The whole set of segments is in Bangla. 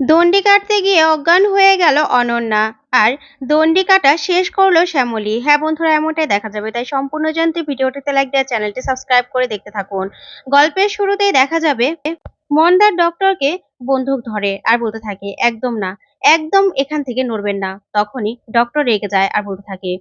দণ্ডি কাটতে গিয়ে অজ্ঞান হয়ে গেল অনন্যা। আর দণ্ডি কাটা শেষ করল শ্যামলী। হ্যাঁ বন্ধুরা, এমনটাই দেখা যাবে। তাই সম্পূর্ণ জানতে ভিডিওটিতে লাইক দেওয়া চ্যানেলটি সাবস্ক্রাইব করে দেখতে থাকুন। গল্পের শুরুতেই দেখা যাবে, মন্দার ডক্টরকে বন্দুক ধরে আর বলতে থাকে, একদম না, একদম এখান থেকে নড়বেন না। তখনই ডক্টর রেগে যায় আর বলতে থাকে,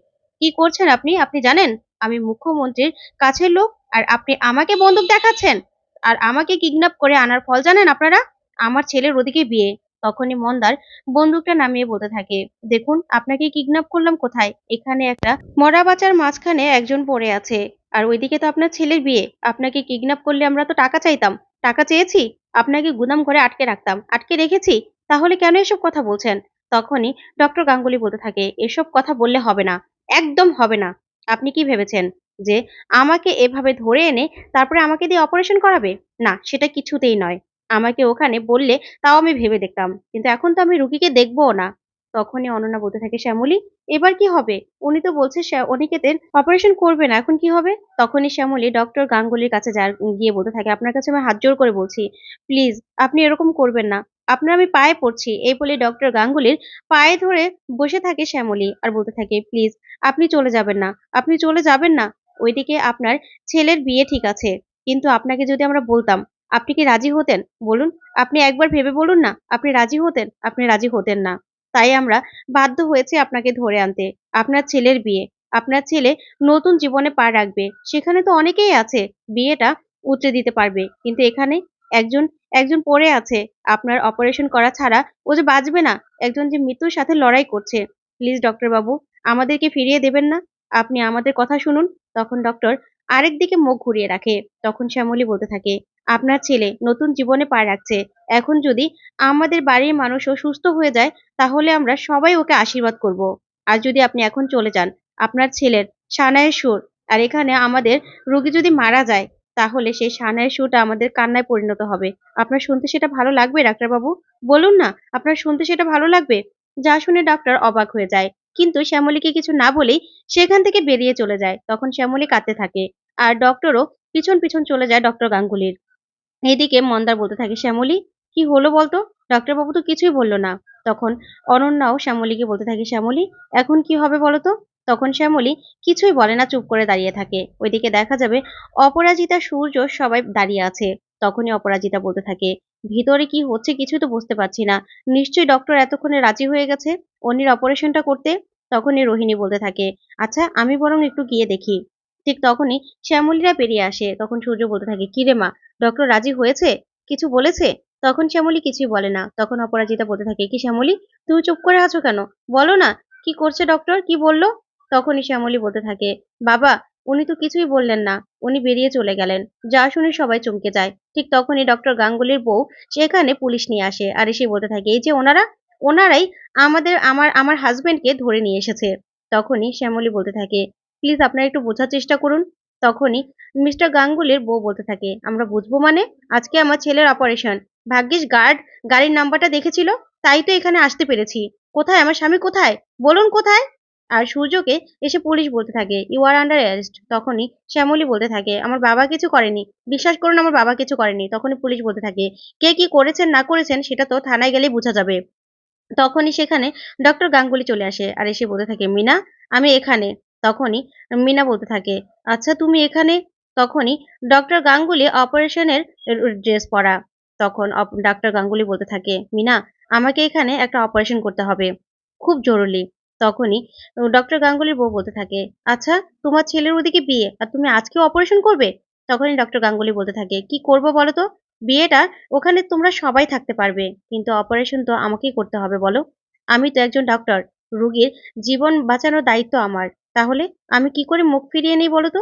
কি করছেন আপনি? আপনি জানেন, আমি মুখ্যমন্ত্রীর কাছের লোক আর আপনি আমাকে বন্দুক দেখাচ্ছেন? আর আমাকে কিডন্যাপ করে আনার ফল জানেন আপনারা? আমার ছেলের ওদিকে বিয়ে। তখনই মন্দার বন্দুকটা নামিয়ে বলতে থাকে, দেখুন, আপনাকে কিডন্যাপ করলাম কোথায়? এখানে একটা মরা বাচ্চার মাঝখানে একজন পড়ে আছে। আর ওইদিকে তো আপনার ছেলের বিয়ে। আপনাকে কিডন্যাপ করলে আমরা তো টাকা চাইতাম। টাকা চেয়েছি? আপনাকে গুদাম ঘরে আটকে রাখতাম। আটকে রেখেছি? তাহলে কেন এসব কথা বলছেন? তখনই ডক্টর গাঙ্গুলি বলতে থাকে, এসব কথা বললে হবে না। একদম হবে না। আপনি কি ভেবেছেন যে আমাকে এভাবে ধরে এনে তারপরে আমাকে দিয়ে অপারেশন করাবে? না, সেটা কিছুতেই নয়। আমাকে ওখানে বললে তাও আমি ভেবে দেখতাম। কিন্তু এখন তো আমি রুগীকে দেখবও না। তখনই অনন্যা বলতে থাকে, শ্যামলী, এবার কি হবে? উনি তো বলছে অনিকেতের অপারেশন করবে না, এখন কি হবে? তখনই শ্যামলী ডক্টর গাঙ্গুলির কাছে গিয়ে বলতে থাকে, আপনার কাছে আমি হাত জোর করে বলছি প্লিজ আপনি এরকম করবেন না। আপনার আমি পায়ে পড়ছি। এই বলে ডক্টর গাঙ্গুলির পায়ে ধরে বসে থাকে শ্যামলী আর বলতে থাকে প্লিজ আপনি চলে যাবেন না, আপনি চলে যাবেন না। ওইদিকে আপনার ছেলের বিয়ে ঠিক আছে, কিন্তু আপনাকে যদি আমরা বলতাম আপনি কি রাজি হতেন? বলুন, আপনি একবার ভেবে বলুন না, আপনি রাজি হতেন? আপনি রাজি হতেন না। তাই আমরা বাধ্য হয়েছি আপনাকে ধরে আনতে। আপনার ছেলের বিয়ে। আপনার ছেলে নতুন জীবনে পা রাখবে। সেখানে তো অনেকেই আছে, বিয়েটা উতরে দিতে পারবে। কিন্তু এখানে একজন একজন পড়ে আছে। আপনার অপারেশন করা ছাড়া ও যে বাঁচবে না। একজন যে মৃত্যুর সাথে লড়াই করছে। প্লিজ ডক্টর বাবু আমাদেরকে ফিরিয়ে দেবেন না? আপনি আমাদের কথা শুনুন। তখন ডক্টর আরেক দিকে মুখ ঘুরিয়ে রাখে। তখন শ্যামলী বলতে থাকে আপনার ছেলে নতুন জীবনে পা রাখছে। এখন যদি আমাদের বাড়ির মানুষও সুস্থ হয়ে যায়, তাহলে আমরা সবাই ওকে আশীর্বাদ করব। আর যদি আপনি এখন চলে যান, আপনার ছেলের সানায়ের সুর আর এখানে আমাদের রোগী যদি মারা যায়, তাহলে সেই সানায়ের সুরটা আমাদের কান্নায় পরিণত হবে। আপনার শুনতে সেটা ভালো লাগবে, ডাক্তারবাবু? বলুন না, আপনার শুনতে সেটা ভালো লাগবে? যা শুনে ডাক্তার অবাক হয়ে যায়। কিন্তু শ্যামলীকে কিছু না বলেই সেখান থেকে বেরিয়ে চলে যায়। তখন শ্যামলী কাঁদতে থাকে। আর ডক্টরও পিছন পিছন চলে যায় ডক্টর গাঙ্গুলির। এদিকে মন্দার বলতে থাকে, শ্যামলী, কি হলো বলতো? ডাক্তারবাবু তো কিছুই বলল না। তখন অনন্যাও শ্যামলীকে বলতে থাকে, শ্যামলী, এখন কি হবে বলতো? তখন শ্যামলী কিছুই বলে না, চুপ করে দাঁড়িয়ে থাকে। ওইদিকে দেখা যাবে অপরাজিতা, সূর্য সবাই দাঁড়িয়ে আছে। তখনই অপরাজিতা বলতে থাকে, ভিতরে কি হচ্ছে কিছু তো বুঝতে পারছি না। নিশ্চয়ই ডক্টর এতক্ষণে রাজি হয়ে গেছে অন্যের অপারেশনটা করতে? তখনই রোহিণী বলতে থাকে আচ্ছা আমি বরং একটু গিয়ে দেখি। ঠিক তখনই শ্যামলীরা বেরিয়ে আসে। তখন সূর্য বলতে থাকে, কিরে মা ডক্টর রাজি হয়েছে? কিছু বলেছে? তখন শ্যামলী কিছুই বলে না। তখন অপরাজিতা বলতে থাকে, কি শ্যামলী, তুমি চুপ করে আছো কেন? বলো না, কি করছে ডক্টর কি বলল? তখনই শ্যামলী বলতে থাকে, বাবা, উনি তো কিছুই বললেন না। উনি বেরিয়ে চলে গেলেন। যা শুনে সবাই চমকে যায়। ঠিক তখনই ডক্টর গাঙ্গুলির বউ সেখানে পুলিশ নিয়ে আসে আর এসে বলতে থাকে, এই যে ওনারা, ওনারাই আমাদের, আমার আমার হাজবেন্ডকে ধরে নিয়ে এসেছে। তখনই শ্যামলী বলতে থাকে প্লিজ আপনারা একটু বোঝার চেষ্টা করুন। তখনই মিস্টার গাঙ্গুলির বউ বলতে থাকে, আমরা বুঝব মানে? আজকে আমার ছেলের অপারেশন ভাগ্যিস গার্ড গাড়ির নাম্বারটা দেখেছিল, তাই তো এখানে আসতে পেরেছি। কোথায়? আমার স্বামী কোথায়? বলুন কোথায়? আর সূর্যকে এসে পুলিশ বলতে থাকে ইউ আর আন্ডার অ্যারেস্ট তখনই শ্যামলী বলতে থাকে, আমার বাবা কিছু করেনি। বিশ্বাস করুন, আমার বাবা কিছু করেনি। তখনই পুলিশ বলতে থাকে, কে কি করেছেন, না করেছেন, সেটা তো থানায় গেলেই বোঝা যাবে। তখনই সেখানে ডক্টর গাঙ্গুলি চলে আসে, আর এসে বলতে থাকে, মিনা, আমি এখানে। তখনই মিনা বলতে থাকে আচ্ছা তুমি এখানে? তখনই ডক্টর গাঙ্গুলি অপারেশনের ড্রেস পরা। তখন ডক্টর গাঙ্গুলি বলতে থাকে, মিনা, আমাকে এখানে একটা অপারেশন করতে হবে, খুব জরুরি। তখনই ডক্টর গাঙ্গুলির বউ বলতে থাকে আচ্ছা তোমার ছেলের ওদিকে বিয়ে, আর তুমি আজকে অপারেশন করবে? তখনই ডক্টর গাঙ্গুলি বলতে থাকে, কি করব বলো তো? বিয়েটা ওখানে তোমরা সবাই থাকতে পারবে, কিন্তু অপারেশন তো আমাকেই করতে হবে বলো। আমি তো একজন ডক্টর রুগীর জীবন বাঁচানোর দায়িত্ব আমার। তাহলে আমি কি করে মুখ ফিরিয়ে নিই বলো তো?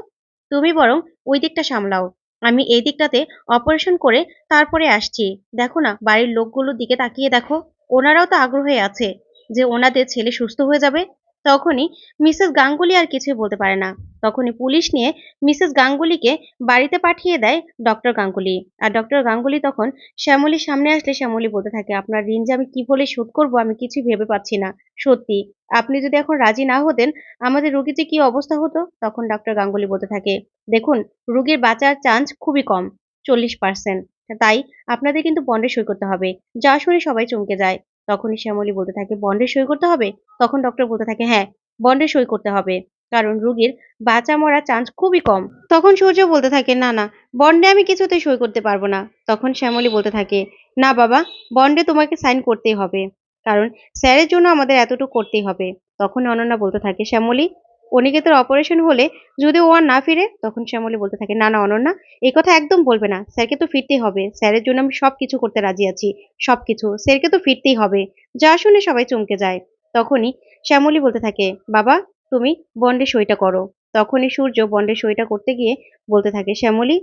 তুমি বরং ওই দিকটা সামলাও। আমি এই দিকটাতে অপারেশন করে তারপরে আসছি। দেখো না, বাড়ির লোকগুলোর দিকে তাকিয়ে দেখো। ওনারাও তো আগ্রহে আছে যে ওনাদের ছেলে সুস্থ হয়ে যাবে। তখনই মিসেস গাঙ্গুলি আর কিছুই বলতে পারে না। তখনই পুলিশ নিয়ে মিসেস গাঙ্গুলিকে বাড়িতে পাঠিয়ে দেয় ডক্টর গাঙ্গুলি। আর ডক্টর গাঙ্গুলি তখন শ্যামলীর সামনে আসলে শ্যামলী বলতে থাকে, আপনার ঋণ যে আমি কি বলে শোধ করব আমি কিছুই ভেবে পাচ্ছি না। সত্যি, আপনি যদি এখন রাজি না হতেন, আমাদের রোগীর যে কি অবস্থা হতো? তখন ডক্টর গাঙ্গুলি বলতে থাকে, দেখুন, রুগীর বাঁচার চান্স খুবই কম, চল্লিশ পার্সেন্ট। তাই আপনাদের কিন্তু বন্ডে সই করতে হবে। যা শুনে সবাই চমকে যায়। তখনই শ্যামলী বলতে থাকে, বন্ডে সই করতে হবে? তখন ডক্টর বলতে থাকে হ্যাঁ বন্ডে সই করতে হবে। কারণ রুগীর বাঁচা মরার চান্স খুবই কম। তখন সূর্য বলতে থাকে, না না, বন্ডে আমি কিছুতে সই করতে পারব না। তখন শ্যামলী বলতে থাকে, না, বাবা, বন্ডে তোমাকে সাইন করতেই হবে। কারণ স্যারের জন্য আমাদের এতটুকু করতেই হবে। তখন অনন্যা বলতে থাকে, শ্যামলী অনিকেতের অপারেশন হলে যদি ও আর না ফিরে, তখন শ্যামলী বলতে থাকে, না না, অনন্যা, এই কথা একদম বলবে না। স্যারকে তো ফিরতেই হবে। স্যারের জন্য আমি সব কিছু করতে রাজি আছি সব কিছু স্যারকে তো ফিরতেই হবে। যা শুনে সবাই চমকে যায়। তখনই শ্যামলী বলতে থাকে, বাবা, তুমি বন্ডে সইটা করো। তখনই সূর্য বন্ডে সইটা করতে গিয়ে বলতে থাকে, শ্যামলী,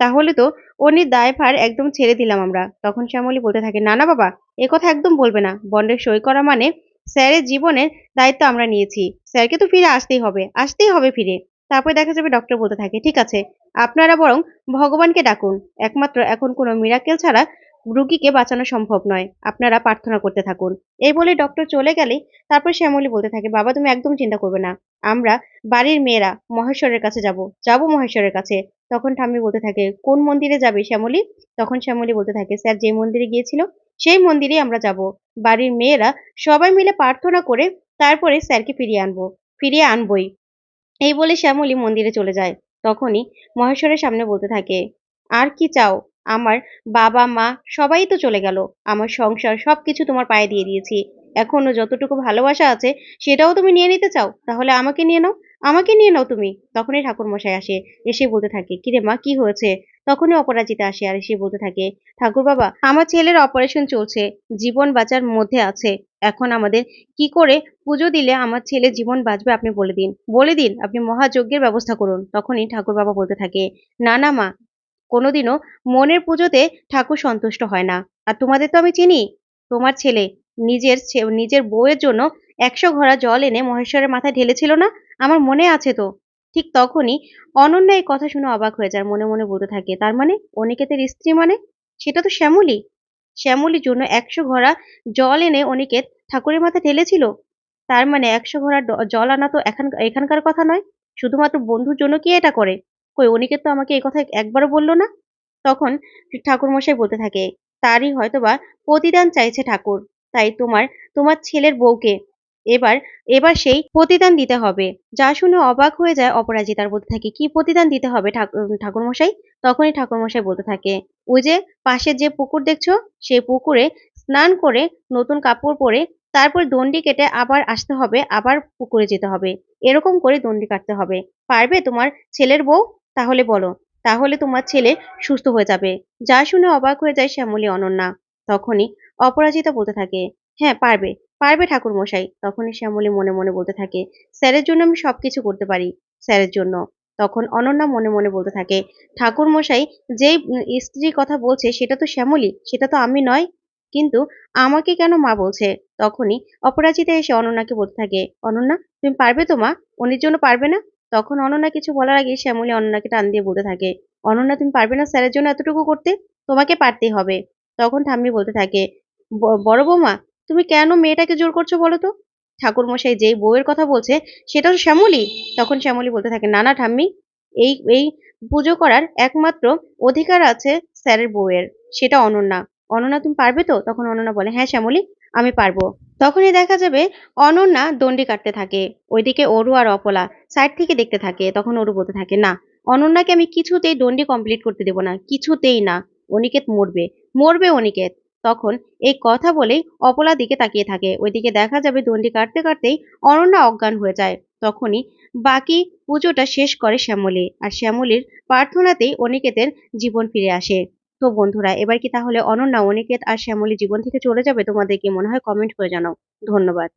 তাহলে তো অনির দায়ভার একদম ছেড়ে দিলাম আমরা। তখন শ্যামলী বলতে থাকে, না না, বাবা, এ কথা একদম বলবে না। বন্ডে সই করা মানে স্যারের জীবনের দায়িত্ব আমরা নিয়েছি। স্যারকে তো ফিরে আসতেই হবে আসতেই হবে ফিরে। তারপরে দেখা যাবে ডক্টর বলতে থাকে, ঠিক আছে? আপনারা বরং ভগবানকে ডাকুন। একমাত্র এখন কোনো মিরাকেল ছাড়া রুগীকে বাঁচানো সম্ভব নয়। আপনারা প্রার্থনা করতে থাকুন। এই বলে ডক্টর চলে গেলেই তারপর শ্যামলী বলতে থাকে, বাবা, তুমি একদম চিন্তা করবে না। আমরা বাড়ির মেয়েরা মহেশ্বরের কাছে যাব যাব মহেশ্বরের কাছে। তখন ঠাম্মি বলতে থাকে, কোন মন্দিরে যাবে শ্যামলী? তখন শ্যামলী বলতে থাকে, স্যার, যে মন্দিরে গিয়েছিল সেই মন্দিরে আমরা যাব। বাড়ির মেয়েরা সবাই মিলে প্রার্থনা করে তারপরে স্যারকে ফিরিয়ে আনব, ফিরিয়ে আনবই। এই বলে শ্যামলী মন্দিরে চলে যায়। তখনই মহেশ্বরের সামনে বলতে থাকে, আর কি চাও? আমার বাবা, মা সবাই তো চলে গেল। আমার সংসার সব কিছু তোমার পায়ে দিয়ে দিয়েছি। এখনও যতটুকু ভালোবাসা আছে সেটাও তুমি নিয়ে নিতে চাও? তাহলে আমাকে নিয়ে নাও। আমাকে নিয়ে নাও তুমি। তখনই ঠাকুর মশাই আসে, এসে বলতে থাকে, কিরে মা, কি হয়েছে? তখনই অপরাজিতা আসে আর এসে বলতে থাকে, ঠাকুর বাবা, আমার ছেলের অপারেশন চলছে, জীবন বাঁচার মধ্যে আছে। এখন আমাদের কি করে পুজো দিলে আমার ছেলে জীবন বাঁচবে আপনি বলে দিন। বলে দিন, আপনি মহাযজ্ঞের ব্যবস্থা করুন। তখনই ঠাকুর বাবা বলতে থাকে, না না, মা, কোনোদিনও মনের পুজোতে ঠাকুর সন্তুষ্ট হয় না। আর তোমাদের তো আমি চিনি, তোমার ছেলে নিজের নিজের বউয়ের জন্য একশো ঘোড়া জল এনে মহেশ্বরের মাথায় ঢেলেছিল না? আমার মনে আছে তো। ঠিক তখনই অনন্যা এই কথা শুনে অবাক হয়ে যায়, মনে মনে বলতে থাকে, তার মানে অনিকেতের স্ত্রী মানে? সেটা তো শ্যামলী। শ্যামলীর জন্য একশো ঘোড়া জল এনে অনিকেত ঠাকুরের মাথায় ঢেলেছিল তার মানে একশো ঘড়া জল আনা তো এখান, এখানকার কথা নয়, শুধুমাত্র বন্ধুর জন্য কি এটা করে? কই, অনিকেত তো আমাকে এই কথা একবারও বলল না? তখন ঠাকুর মশাই বলতে থাকে, তারই হয়তোবা প্রতিদান চাইছে ঠাকুর, তাই তোমার তোমার ছেলের বউকে এবার এবার সেই প্রতিদান দিতে হবে। যা শুনে অবাক হয়ে যায় অপরাজিতার বলতে থাকে, কি প্রতিদান দিতে হবে ঠাকুর মশাই তখনই ঠাকুর মশাই বলতে থাকে, ওই যে পাশের যে পুকুর দেখছ, সেই পুকুরে স্নান করে নতুন কাপড় পরে তারপর দণ্ডি কেটে আবার আসতে হবে, আবার পুকুরে যেতে হবে। এরকম করে দণ্ডি কাটতে হবে। পারবে তোমার ছেলের বউ? তাহলে বলো। তাহলে তোমার ছেলে সুস্থ হয়ে যাবে। যা শুনে অবাক হয়ে যায় শ্যামলী, অনন্যা। তখনই অপরাজিতা বলতে থাকে হ্যাঁ পারবে। পারবে ঠাকুর মশাই তখনই শ্যামলী মনে মনে বলতে থাকে, স্যারের জন্য আমি সবকিছু করতে পারি, স্যারের জন্য। তখন অনন্যা মনে মনে বলতে থাকে ঠাকুর মশাই যেই স্ত্রীর কথা বলছে সেটা তো শ্যামলী, সেটা তো আমি নয়, কিন্তু আমাকে কেন মা বলছে? তখনই অপরাজিতা এসে অনন্যাকে বলতে থাকে, অনন্যা, তুমি পারবে তো মা? অনির জন্য পারবে না? তখন অনন্যা কিছু বলার আগে শ্যামলী অনন্যাকে টান দিয়ে বলতে থাকে, অনন্যা, তুমি পারবে না স্যারের জন্য এতটুকু করতে? তোমাকে পারতেই হবে। তখন ঠাম্মি বলতে থাকে, "ব- বড় বৌমা তুমি কেন মেয়েটাকে জোর করছ বলো তো? ঠাকুর মশাই যেই বউয়ের কথা বলছে সেটা তো শ্যামলী। তখন শ্যামলী বলতে থাকে না না ঠাম্মি, এই এই পুজো করার একমাত্র অধিকার আছে স্যারের বউয়ের। সেটা অনন্যা। অনন্যা, তুমি পারবে তো? তখন অনন্যা বলে হ্যাঁ শ্যামলী, আমি পারব। তখনই দেখা যাবে অনন্যা দণ্ডি কাটতে থাকে। ওইদিকে অরু আর অপলা সাইড থেকে দেখতে থাকে। তখন অরু বলতে থাকে, না, অনন্যাকে আমি কিছুতেই দণ্ডি কমপ্লিট করতে দেবো না, কিছুতেই না। অনিকেত মরবে। মরবে অনিকেত। তখন এই কথা বলেই অপলা দিকে তাকিয়ে থাকে। ওইদিকে দেখা যাবে দণ্ডি কাটতে কাটতেই অনন্যা অজ্ঞান হয়ে যায়। তখনই বাকি পুজোটা শেষ করে শ্যামলী। আর শ্যামলীর প্রার্থনাতেই অনিকেতের জীবন ফিরে আসে। তো বন্ধুরা, এবার কি তাহলে অনন্যা, অনিকেত আর শ্যামলী জীবন থেকে চলে যাবে? তোমাদের কি মনে হয়? কমেন্ট করে জানাও। ধন্যবাদ।